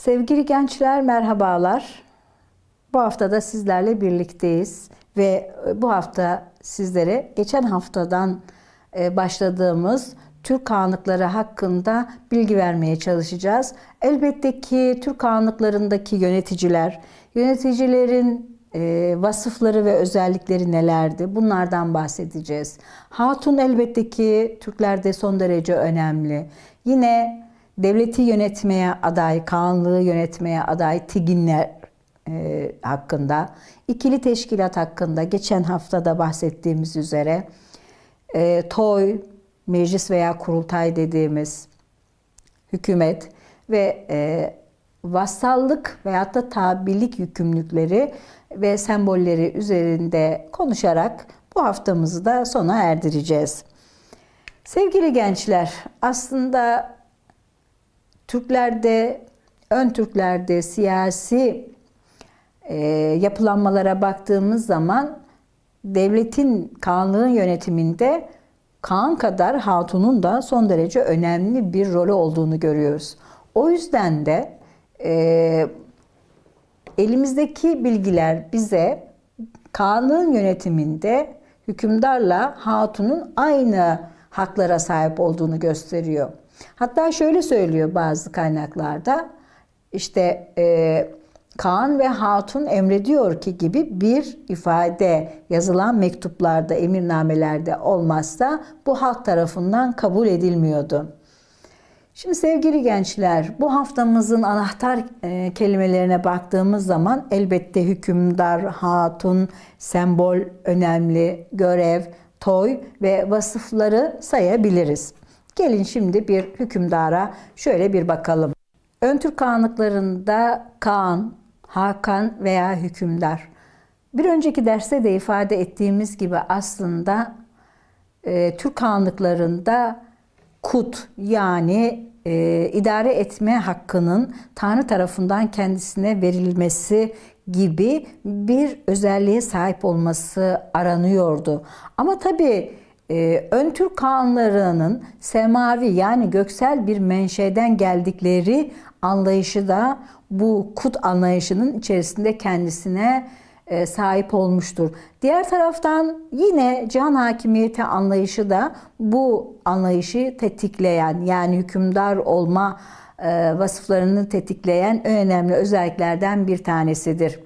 Sevgili gençler merhabalar. Bu hafta da sizlerle birlikteyiz ve e, bu hafta sizlere geçen haftadan e, başladığımız Türk Kağanlıkları hakkında bilgi vermeye çalışacağız. Elbette ki Türk Kağanlıklarındaki yöneticiler, yöneticilerin e, vasıfları ve özellikleri nelerdi? Bunlardan bahsedeceğiz. Hatun elbette ki Türklerde son derece önemli. Yine devleti yönetmeye aday, Kağanlığı yönetmeye aday Tiginler e, hakkında, ikili teşkilat hakkında geçen haftada bahsettiğimiz üzere e, TOY, meclis veya kurultay dediğimiz hükümet ve e, vassallık veyahut da tabilik yükümlülükleri ve sembolleri üzerinde konuşarak bu haftamızı da sona erdireceğiz. Sevgili gençler, aslında Türklerde, ön Türklerde siyasi e, yapılanmalara baktığımız zaman devletin, kanlığın yönetiminde Kaan kadar hatunun da son derece önemli bir rolü olduğunu görüyoruz. O yüzden de e, elimizdeki bilgiler bize Kaan'ın yönetiminde hükümdarla hatunun aynı haklara sahip olduğunu gösteriyor. Hatta şöyle söylüyor bazı kaynaklarda işte e, Kaan ve Hatun emrediyor ki gibi bir ifade yazılan mektuplarda, emirnamelerde olmazsa bu halk tarafından kabul edilmiyordu. Şimdi sevgili gençler, bu haftamızın anahtar e, kelimelerine baktığımız zaman elbette hükümdar, hatun, sembol önemli, görev, toy ve vasıfları sayabiliriz. Gelin şimdi bir hükümdara şöyle bir bakalım. Ön Türk Kağanlıklarında Kaan, Hakan veya hükümdar. Bir önceki derste de ifade ettiğimiz gibi aslında e, Türk Kağanlıklarında kut yani e, idare etme hakkının Tanrı tarafından kendisine verilmesi gibi bir özelliğe sahip olması aranıyordu. Ama tabii e, ön Türk Kağanlarının semavi yani göksel bir menşeden geldikleri anlayışı da bu kut anlayışının içerisinde kendisine e, sahip olmuştur. Diğer taraftan yine can hakimiyeti anlayışı da bu anlayışı tetikleyen yani hükümdar olma e, vasıflarını tetikleyen önemli özelliklerden bir tanesidir.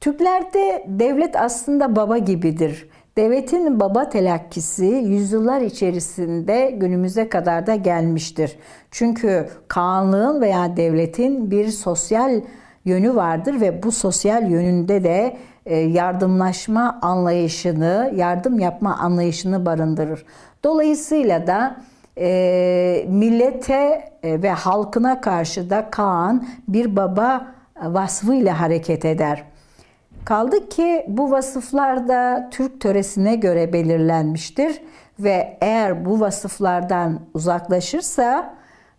Türklerde devlet aslında baba gibidir. Devletin baba telakkisi yüzyıllar içerisinde günümüze kadar da gelmiştir. Çünkü Kağanlığın veya devletin bir sosyal yönü vardır ve bu sosyal yönünde de e, yardımlaşma anlayışını, yardım yapma anlayışını barındırır. Dolayısıyla da e, millete e, ve halkına karşı da Kaan bir baba vasfıyla hareket eder. Kaldı ki bu vasıflar da Türk töresine göre belirlenmiştir ve eğer bu vasıflardan uzaklaşırsa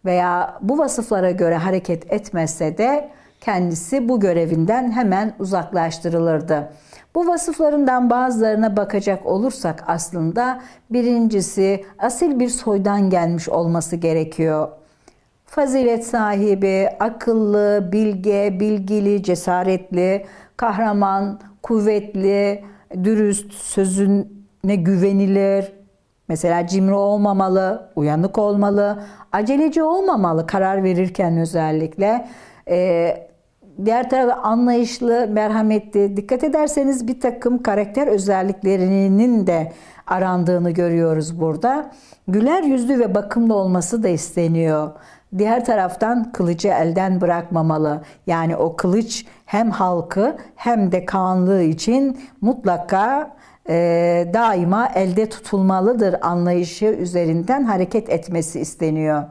veya bu vasıflara göre hareket etmezse de kendisi bu görevinden hemen uzaklaştırılırdı. Bu vasıflarından bazılarına bakacak olursak aslında birincisi asil bir soydan gelmiş olması gerekiyor. Fazilet sahibi, akıllı, bilge, bilgili, cesaretli, kahraman, kuvvetli, dürüst, sözüne güvenilir. Mesela cimri olmamalı, uyanık olmalı, aceleci olmamalı karar verirken özellikle. Ee, diğer tarafta anlayışlı, merhametli. Dikkat ederseniz bir takım karakter özelliklerinin de arandığını görüyoruz burada. Güler yüzlü ve bakımlı olması da isteniyor. Diğer taraftan kılıcı elden bırakmamalı. Yani o kılıç hem halkı hem de kanlığı için mutlaka e, daima elde tutulmalıdır anlayışı üzerinden hareket etmesi isteniyor.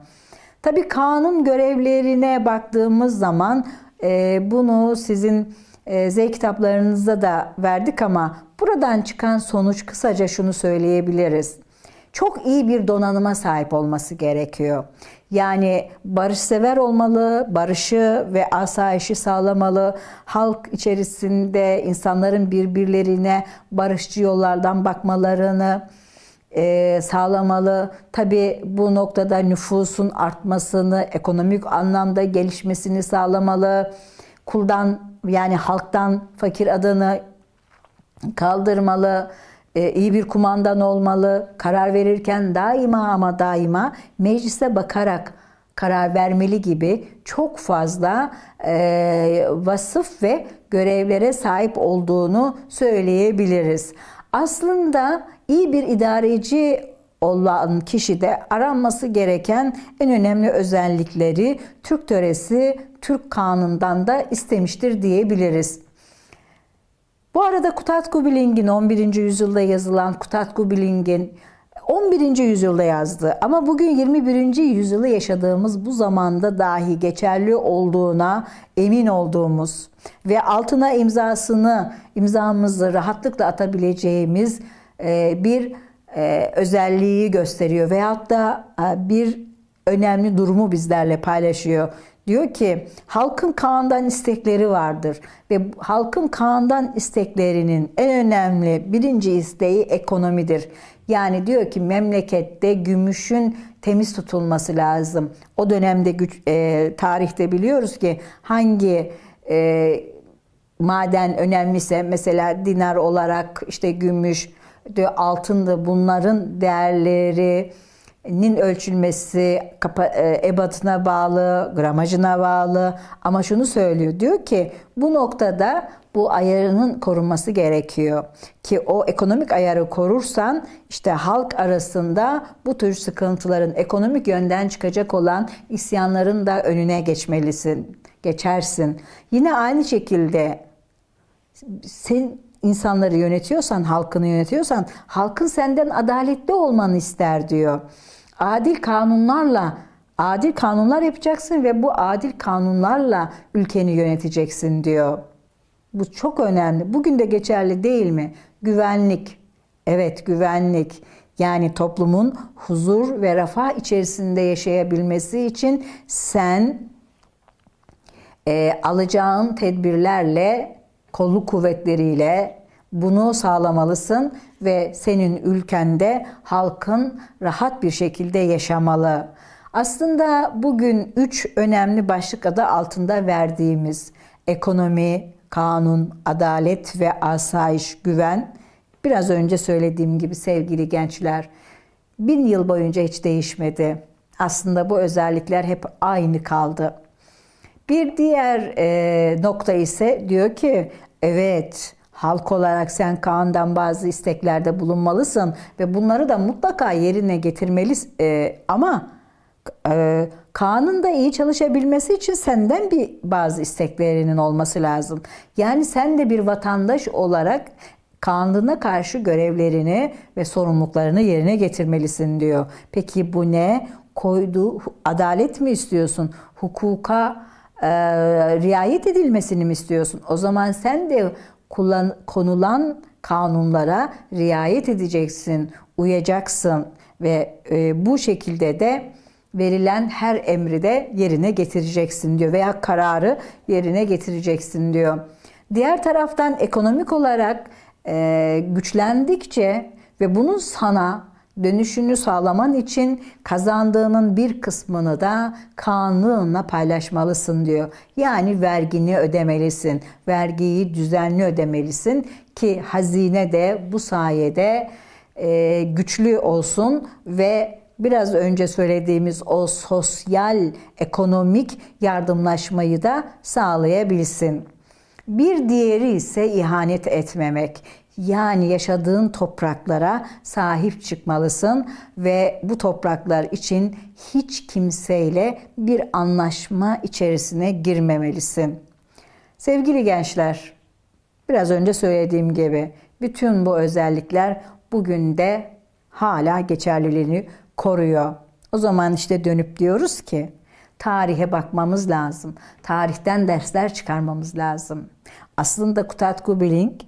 Tabi kanun görevlerine baktığımız zaman e, bunu sizin e, Z kitaplarınızda da verdik ama buradan çıkan sonuç kısaca şunu söyleyebiliriz. Çok iyi bir donanıma sahip olması gerekiyor. Yani barışsever olmalı, barışı ve asayişi sağlamalı, halk içerisinde insanların birbirlerine barışçı yollardan bakmalarını, e, sağlamalı. Tabii bu noktada nüfusun artmasını, ekonomik anlamda gelişmesini sağlamalı. Kuldan yani halktan fakir adını kaldırmalı. E, iyi bir kumandan olmalı. Karar verirken daima ama daima meclise bakarak karar vermeli gibi çok fazla e, vasıf ve görevlere sahip olduğunu söyleyebiliriz. Aslında iyi bir idareci olan kişide aranması gereken en önemli özellikleri Türk töresi, Türk kanundan da istemiştir diyebiliriz. Bu arada Kutatku Biling'in 11. yüzyılda yazılan Kutatku Biling'in 11. yüzyılda yazdı ama bugün 21. yüzyılı yaşadığımız bu zamanda dahi geçerli olduğuna emin olduğumuz ve altına imzasını, imzamızı rahatlıkla atabileceğimiz e, bir e, özelliği gösteriyor veyahut da e, bir önemli durumu bizlerle paylaşıyor. Diyor ki halkın Kaan'dan istekleri vardır ve halkın Kaan'dan isteklerinin en önemli birinci isteği ekonomidir. Yani diyor ki memlekette gümüşün temiz tutulması lazım. O dönemde güç, e, tarihte biliyoruz ki hangi e, maden önemliyse mesela dinar olarak işte gümüş, diyor altındı bunların değerleri nin ölçülmesi e, ebatına bağlı, gramajına bağlı ama şunu söylüyor. Diyor ki bu noktada bu ayarının korunması gerekiyor. Ki o ekonomik ayarı korursan işte halk arasında bu tür sıkıntıların ekonomik yönden çıkacak olan isyanların da önüne geçmelisin, geçersin. Yine aynı şekilde sen insanları yönetiyorsan, halkını yönetiyorsan halkın senden adaletli olmanı ister diyor adil kanunlarla adil kanunlar yapacaksın ve bu adil kanunlarla ülkeni yöneteceksin diyor. Bu çok önemli. Bugün de geçerli değil mi? Güvenlik. Evet, güvenlik. Yani toplumun huzur ve refah içerisinde yaşayabilmesi için sen e, alacağın tedbirlerle, kolluk kuvvetleriyle, bunu sağlamalısın ve senin ülkende halkın rahat bir şekilde yaşamalı. Aslında bugün üç önemli başlık adı altında verdiğimiz ekonomi, kanun, adalet ve asayiş, güven biraz önce söylediğim gibi sevgili gençler bin yıl boyunca hiç değişmedi. Aslında bu özellikler hep aynı kaldı. Bir diğer e, nokta ise diyor ki evet Halk olarak sen Kaan'dan bazı isteklerde bulunmalısın ve bunları da mutlaka yerine getirmelisin. E, ama e, Kaan'ın da iyi çalışabilmesi için senden bir bazı isteklerinin olması lazım. Yani sen de bir vatandaş olarak kanununa karşı görevlerini ve sorumluluklarını yerine getirmelisin diyor. Peki bu ne? Koyduğu adalet mi istiyorsun? Hukuka e, riayet edilmesini mi istiyorsun? O zaman sen de kullan, konulan kanunlara riayet edeceksin, uyacaksın ve e, bu şekilde de verilen her emri de yerine getireceksin diyor veya kararı yerine getireceksin diyor. Diğer taraftan ekonomik olarak e, güçlendikçe ve bunun sana dönüşünü sağlaman için kazandığının bir kısmını da kanunla paylaşmalısın diyor. Yani vergini ödemelisin. Vergiyi düzenli ödemelisin ki hazine de bu sayede e, güçlü olsun ve biraz önce söylediğimiz o sosyal ekonomik yardımlaşmayı da sağlayabilsin. Bir diğeri ise ihanet etmemek. Yani yaşadığın topraklara sahip çıkmalısın ve bu topraklar için hiç kimseyle bir anlaşma içerisine girmemelisin. Sevgili gençler, biraz önce söylediğim gibi bütün bu özellikler bugün de hala geçerliliğini koruyor. O zaman işte dönüp diyoruz ki tarihe bakmamız lazım. Tarihten dersler çıkarmamız lazım. Aslında Kutatku Bilink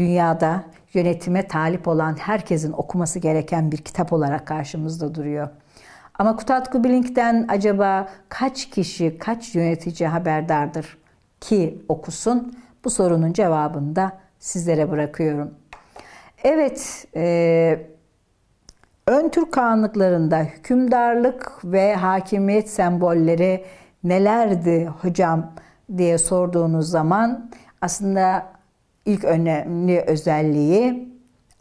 dünyada yönetime talip olan herkesin okuması gereken bir kitap olarak karşımızda duruyor. Ama Kutatku Bilink'ten acaba kaç kişi, kaç yönetici haberdardır ki okusun? Bu sorunun cevabını da sizlere bırakıyorum. Evet, e, Ön Türk Kağanlıklarında hükümdarlık ve hakimiyet sembolleri nelerdi hocam diye sorduğunuz zaman aslında ilk önemli özelliği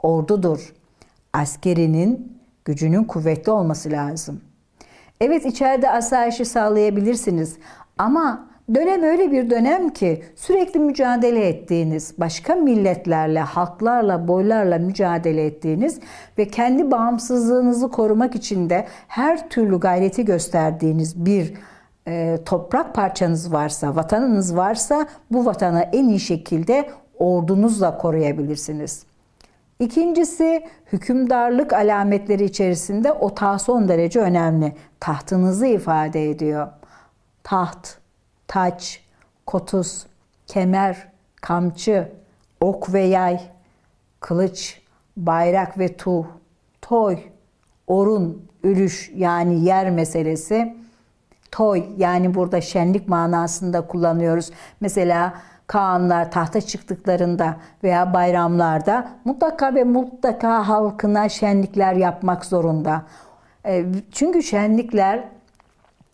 ordudur. Askerinin gücünün kuvvetli olması lazım. Evet içeride asayişi sağlayabilirsiniz ama dönem öyle bir dönem ki sürekli mücadele ettiğiniz, başka milletlerle, halklarla, boylarla mücadele ettiğiniz ve kendi bağımsızlığınızı korumak için de her türlü gayreti gösterdiğiniz bir e, toprak parçanız varsa, vatanınız varsa bu vatanı en iyi şekilde ordunuzla koruyabilirsiniz. İkincisi hükümdarlık alametleri içerisinde o taht son derece önemli. Tahtınızı ifade ediyor. Taht, taç, kotus, kemer, kamçı, ok ve yay, kılıç, bayrak ve tuğ, toy, orun, ülüş yani yer meselesi, toy yani burada şenlik manasında kullanıyoruz. Mesela Kaanlar tahta çıktıklarında veya bayramlarda mutlaka ve mutlaka halkına şenlikler yapmak zorunda. E, Çünkü şenlikler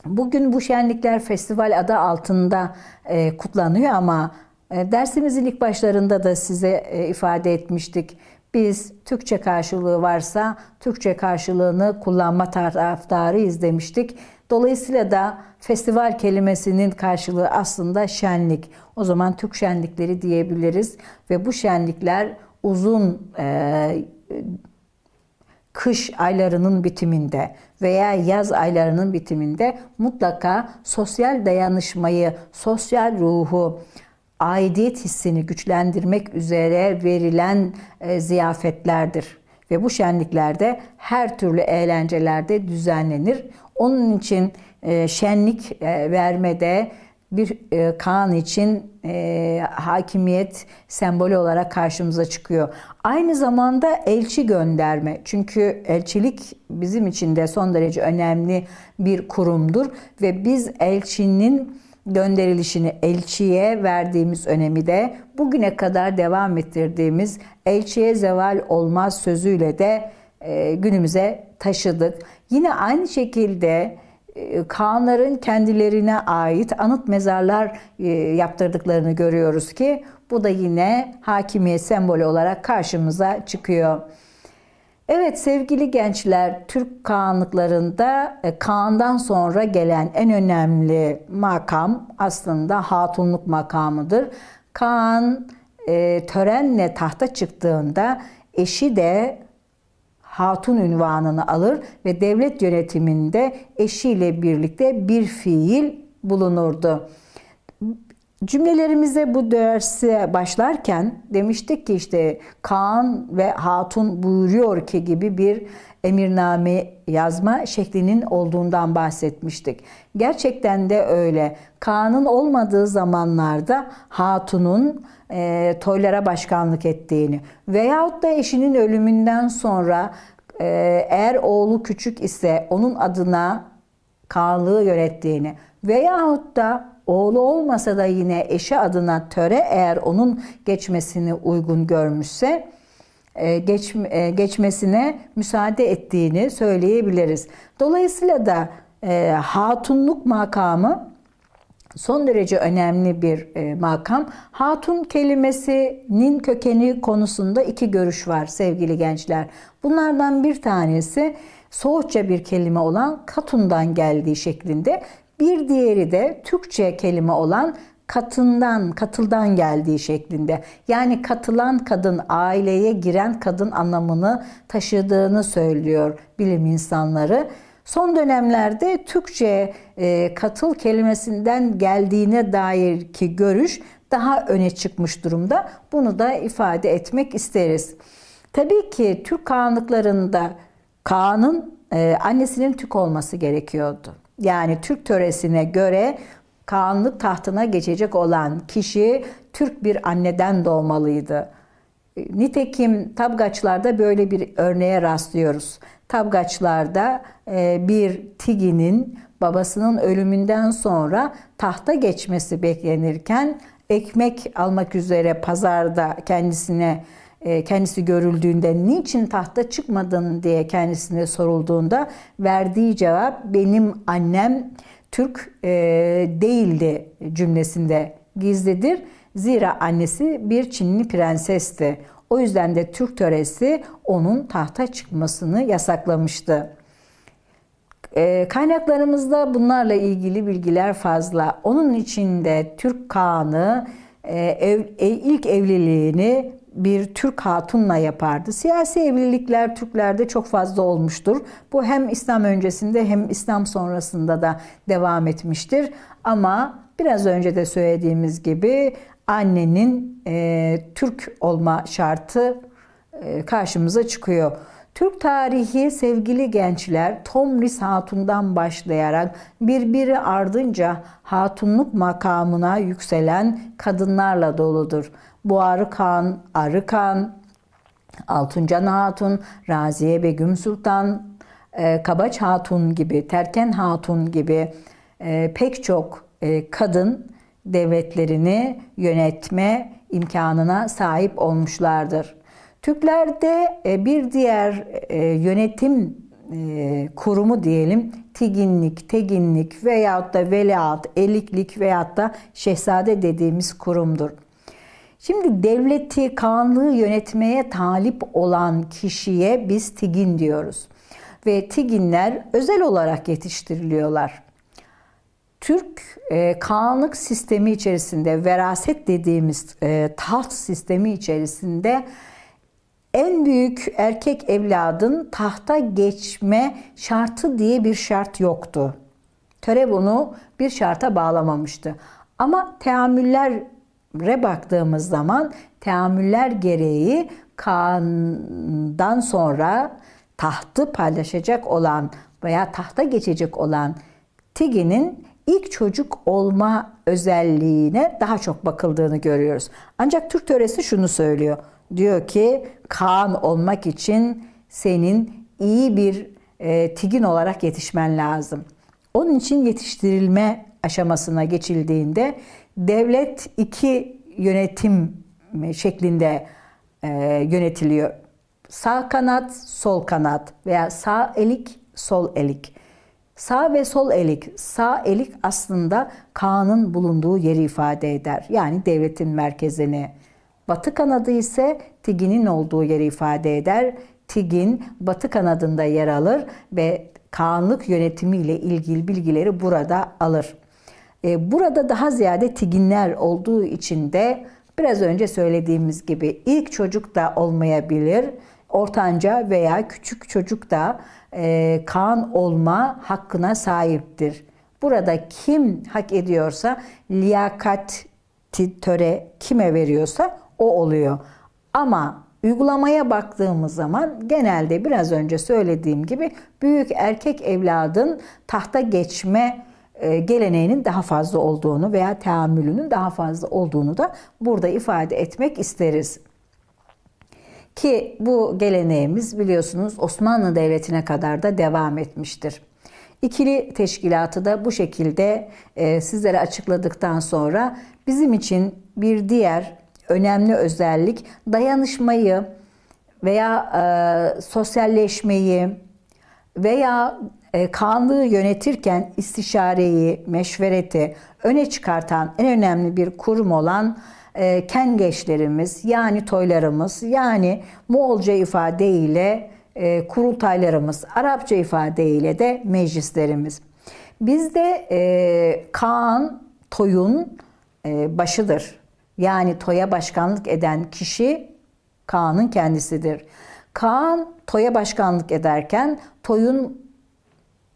bugün bu şenlikler festival adı altında e, kutlanıyor ama e, dersimizin ilk başlarında da size ifade etmiştik. Biz Türkçe karşılığı varsa Türkçe karşılığını kullanma taraftarıyız demiştik. Dolayısıyla da festival kelimesinin karşılığı aslında şenlik. O zaman Türk şenlikleri diyebiliriz ve bu şenlikler uzun e, kış aylarının bitiminde veya yaz aylarının bitiminde mutlaka sosyal dayanışmayı, sosyal ruhu, aidiyet hissini güçlendirmek üzere verilen e, ziyafetlerdir. Ve bu şenliklerde her türlü eğlencelerde düzenlenir. Onun için e, şenlik e, vermede bir e, Kaan için e, hakimiyet sembolü olarak karşımıza çıkıyor. Aynı zamanda elçi gönderme. Çünkü elçilik bizim için de son derece önemli bir kurumdur ve biz elçinin gönderilişini elçiye verdiğimiz önemi de bugüne kadar devam ettirdiğimiz elçiye zeval olmaz sözüyle de e, günümüze taşıdık. Yine aynı şekilde e, Kaanların kendilerine ait anıt mezarlar e, yaptırdıklarını görüyoruz ki bu da yine hakimiyet sembolü olarak karşımıza çıkıyor. Evet sevgili gençler, Türk Kağanlıklarında e, Kaan'dan sonra gelen en önemli makam aslında hatunluk makamıdır. Kaan törenle tahta çıktığında eşi de hatun ünvanını alır ve devlet yönetiminde eşiyle birlikte bir fiil bulunurdu. Cümlelerimize bu derse başlarken demiştik ki işte Kaan ve Hatun buyuruyor ki gibi bir emirname yazma şeklinin olduğundan bahsetmiştik. Gerçekten de öyle. Kaan'ın olmadığı zamanlarda Hatun'un e, toylara başkanlık ettiğini veyahut da eşinin ölümünden sonra e, eğer oğlu küçük ise onun adına Kaanlığı yönettiğini veyahut da oğlu olmasa da yine eşi adına töre eğer onun geçmesini uygun görmüşse geç, e, geçmesine müsaade ettiğini söyleyebiliriz. Dolayısıyla da e, hatunluk makamı son derece önemli bir e, makam. Hatun kelimesinin kökeni konusunda iki görüş var sevgili gençler. Bunlardan bir tanesi Soğutça bir kelime olan katundan geldiği şeklinde. Bir diğeri de Türkçe kelime olan katından, katıldan geldiği şeklinde. Yani katılan kadın, aileye giren kadın anlamını taşıdığını söylüyor bilim insanları. Son dönemlerde Türkçe e, katıl kelimesinden geldiğine dair ki görüş daha öne çıkmış durumda. Bunu da ifade etmek isteriz. Tabii ki Türk kanunlarında Kaan'ın e, annesinin Türk olması gerekiyordu. Yani Türk töresine göre Kaanlık tahtına geçecek olan kişi Türk bir anneden doğmalıydı. Nitekim tabgaçlarda böyle bir örneğe rastlıyoruz. Tabgaçlarda e, bir Tigi'nin babasının ölümünden sonra tahta geçmesi beklenirken ekmek almak üzere pazarda kendisine e, kendisi görüldüğünde niçin tahta çıkmadın diye kendisine sorulduğunda verdiği cevap benim annem Türk e, değildi cümlesinde gizlidir. Zira annesi bir Çinli prensesti. O yüzden de Türk töresi onun tahta çıkmasını yasaklamıştı. E, kaynaklarımızda bunlarla ilgili bilgiler fazla. Onun içinde Türk Kağan'ı e, ev, e, ilk evliliğini bir Türk hatunla yapardı. Siyasi evlilikler Türklerde çok fazla olmuştur. Bu hem İslam öncesinde hem İslam sonrasında da devam etmiştir. Ama biraz önce de söylediğimiz gibi annenin e, Türk olma şartı e, karşımıza çıkıyor. Türk tarihi sevgili gençler Tomris Hatun'dan başlayarak birbiri ardınca hatunluk makamına yükselen kadınlarla doludur. Buarı Kan, Arı Kan, Altuncan Hatun, Raziye Begüm Sultan, e, Kabaç Hatun gibi, Terken Hatun gibi e, pek çok e, kadın devletlerini yönetme imkanına sahip olmuşlardır. Türklerde bir diğer yönetim kurumu diyelim tiginlik, teginlik veyahut da veliaht, eliklik veyahut da şehzade dediğimiz kurumdur. Şimdi devleti, kanlığı yönetmeye talip olan kişiye biz tigin diyoruz. Ve tiginler özel olarak yetiştiriliyorlar. Türk e, kanlık sistemi içerisinde, veraset dediğimiz e, taht sistemi içerisinde en büyük erkek evladın tahta geçme şartı diye bir şart yoktu. Töre bunu bir şarta bağlamamıştı. Ama teamüllere baktığımız zaman teamüller gereği Kaan'dan sonra tahtı paylaşacak olan veya tahta geçecek olan Tigi'nin ilk çocuk olma özelliğine daha çok bakıldığını görüyoruz. Ancak Türk töresi şunu söylüyor. Diyor ki Kaan olmak için senin iyi bir e, tigin olarak yetişmen lazım. Onun için yetiştirilme aşamasına geçildiğinde devlet iki yönetim şeklinde e, yönetiliyor. Sağ kanat, sol kanat veya sağ elik, sol elik. Sağ ve sol elik. Sağ elik aslında Kaan'ın bulunduğu yeri ifade eder. Yani devletin merkezini. Batı kanadı ise Tigin'in olduğu yeri ifade eder. Tigin batı kanadında yer alır ve Kaanlık yönetimiyle ilgili bilgileri burada alır. E, burada daha ziyade Tiginler olduğu için de biraz önce söylediğimiz gibi ilk çocuk da olmayabilir, ortanca veya küçük çocuk da e, Kaan olma hakkına sahiptir. Burada kim hak ediyorsa liyakat töre kime veriyorsa o oluyor. Ama uygulamaya baktığımız zaman genelde biraz önce söylediğim gibi büyük erkek evladın tahta geçme geleneğinin daha fazla olduğunu veya teamülünün daha fazla olduğunu da burada ifade etmek isteriz. Ki bu geleneğimiz biliyorsunuz Osmanlı Devleti'ne kadar da devam etmiştir. İkili teşkilatı da bu şekilde e, sizlere açıkladıktan sonra bizim için bir diğer önemli özellik dayanışmayı veya e, sosyalleşmeyi veya e, kanlığı yönetirken istişareyi, meşvereti öne çıkartan en önemli bir kurum olan e, kengeçlerimiz yani toylarımız yani Moğolca ifadeyle e, kurultaylarımız, Arapça ifadeyle de meclislerimiz. Bizde e, Kaan toyun e, başıdır. Yani toya başkanlık eden kişi Kaan'ın kendisidir. Kaan toya başkanlık ederken toyun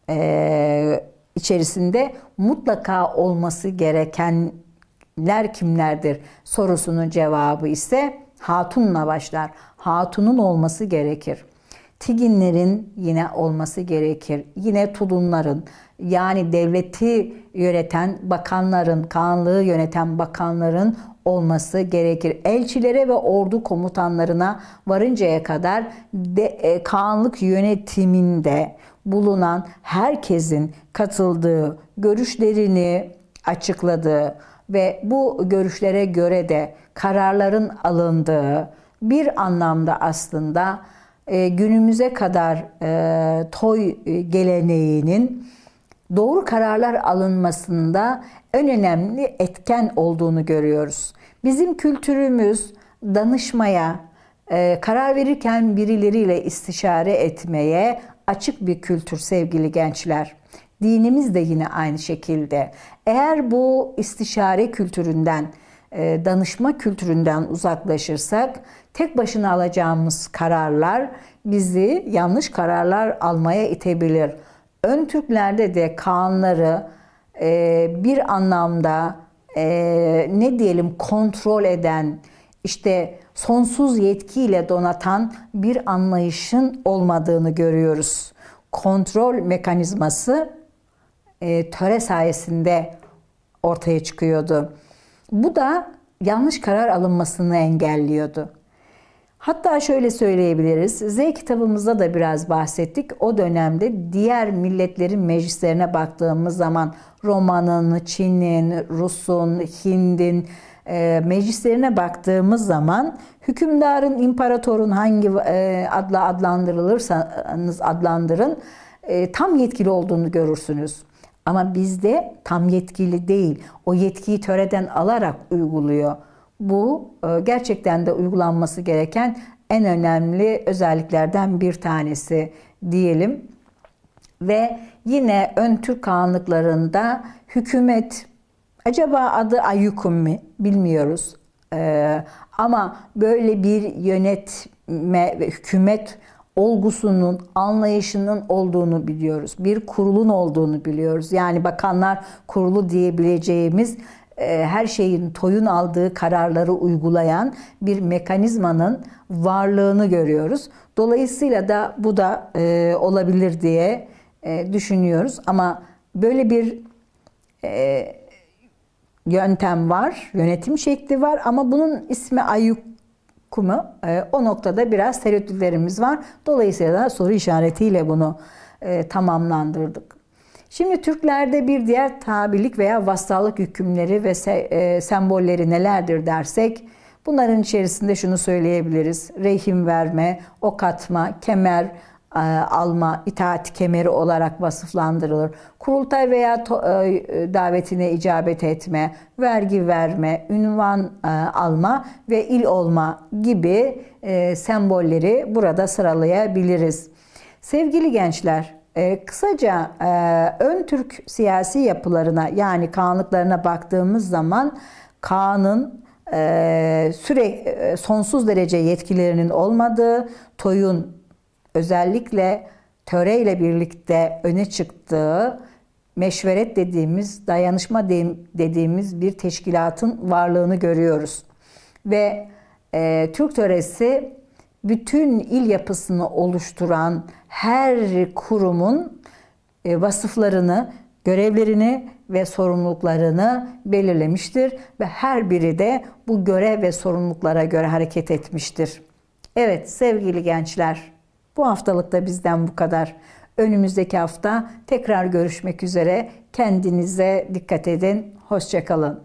e, içerisinde mutlaka olması gerekenler kimlerdir sorusunun cevabı ise hatunla başlar. Hatunun olması gerekir. Tiginlerin yine olması gerekir. Yine tulunların yani devleti yöneten bakanların, kanlığı yöneten bakanların olması gerekir. Elçilere ve ordu komutanlarına varıncaya kadar de, e, kanlık yönetiminde bulunan herkesin katıldığı, görüşlerini açıkladığı ve bu görüşlere göre de kararların alındığı bir anlamda aslında e, günümüze kadar e, toy e, geleneğinin doğru kararlar alınmasında en önemli etken olduğunu görüyoruz. Bizim kültürümüz danışmaya, e, karar verirken birileriyle istişare etmeye açık bir kültür sevgili gençler. Dinimiz de yine aynı şekilde. Eğer bu istişare kültüründen, e, danışma kültüründen uzaklaşırsak tek başına alacağımız kararlar bizi yanlış kararlar almaya itebilir. Ön Türklerde de Kaanları e, bir anlamda e, ne diyelim kontrol eden, işte sonsuz yetkiyle donatan bir anlayışın olmadığını görüyoruz. Kontrol mekanizması e, töre sayesinde ortaya çıkıyordu. Bu da yanlış karar alınmasını engelliyordu. Hatta şöyle söyleyebiliriz. Z kitabımızda da biraz bahsettik. O dönemde diğer milletlerin meclislerine baktığımız zaman Roma'nın, Çin'in, Rus'un, Hind'in e, meclislerine baktığımız zaman hükümdarın, imparatorun hangi e, adla adlandırılırsanız adlandırın e, tam yetkili olduğunu görürsünüz. Ama bizde tam yetkili değil. O yetkiyi töreden alarak uyguluyor. Bu e, gerçekten de uygulanması gereken en önemli özelliklerden bir tanesi diyelim. Ve yine ön Türk kanunluklarında hükümet acaba adı ayyukum mi bilmiyoruz. Ee, ama böyle bir yönetme ve hükümet olgusunun, anlayışının olduğunu biliyoruz. Bir kurulun olduğunu biliyoruz. Yani bakanlar kurulu diyebileceğimiz her şeyin toyun aldığı kararları uygulayan bir mekanizmanın varlığını görüyoruz. Dolayısıyla da bu da e, olabilir diye e, düşünüyoruz. Ama böyle bir yöntem var, yönetim şekli var ama bunun ismi ayyukumu. O noktada biraz tereddütlerimiz var. Dolayısıyla da soru işaretiyle bunu tamamlandırdık. Şimdi Türklerde bir diğer tabilik veya vassallık hükümleri ve se, e, sembolleri nelerdir dersek bunların içerisinde şunu söyleyebiliriz. Rehim verme, ok atma, kemer e, alma, itaat kemeri olarak vasıflandırılır. Kurultay veya e, davetine icabet etme, vergi verme, ünvan e, alma ve il olma gibi sembolleri burada sıralayabiliriz. Sevgili gençler, e, kısaca e, ön Türk siyasi yapılarına yani kanunlarına baktığımız zaman Kaan'ın e, süre e, sonsuz derece yetkilerinin olmadığı, toyun özellikle töreyle birlikte öne çıktığı meşveret dediğimiz, dayanışma dediğimiz bir teşkilatın varlığını görüyoruz. Ve e, Türk töresi bütün il yapısını oluşturan her kurumun e, vasıflarını, görevlerini ve sorumluluklarını belirlemiştir ve her biri de bu görev ve sorumluluklara göre hareket etmiştir. Evet sevgili gençler, bu haftalık da bizden bu kadar. Önümüzdeki hafta tekrar görüşmek üzere. Kendinize dikkat edin. Hoşçakalın.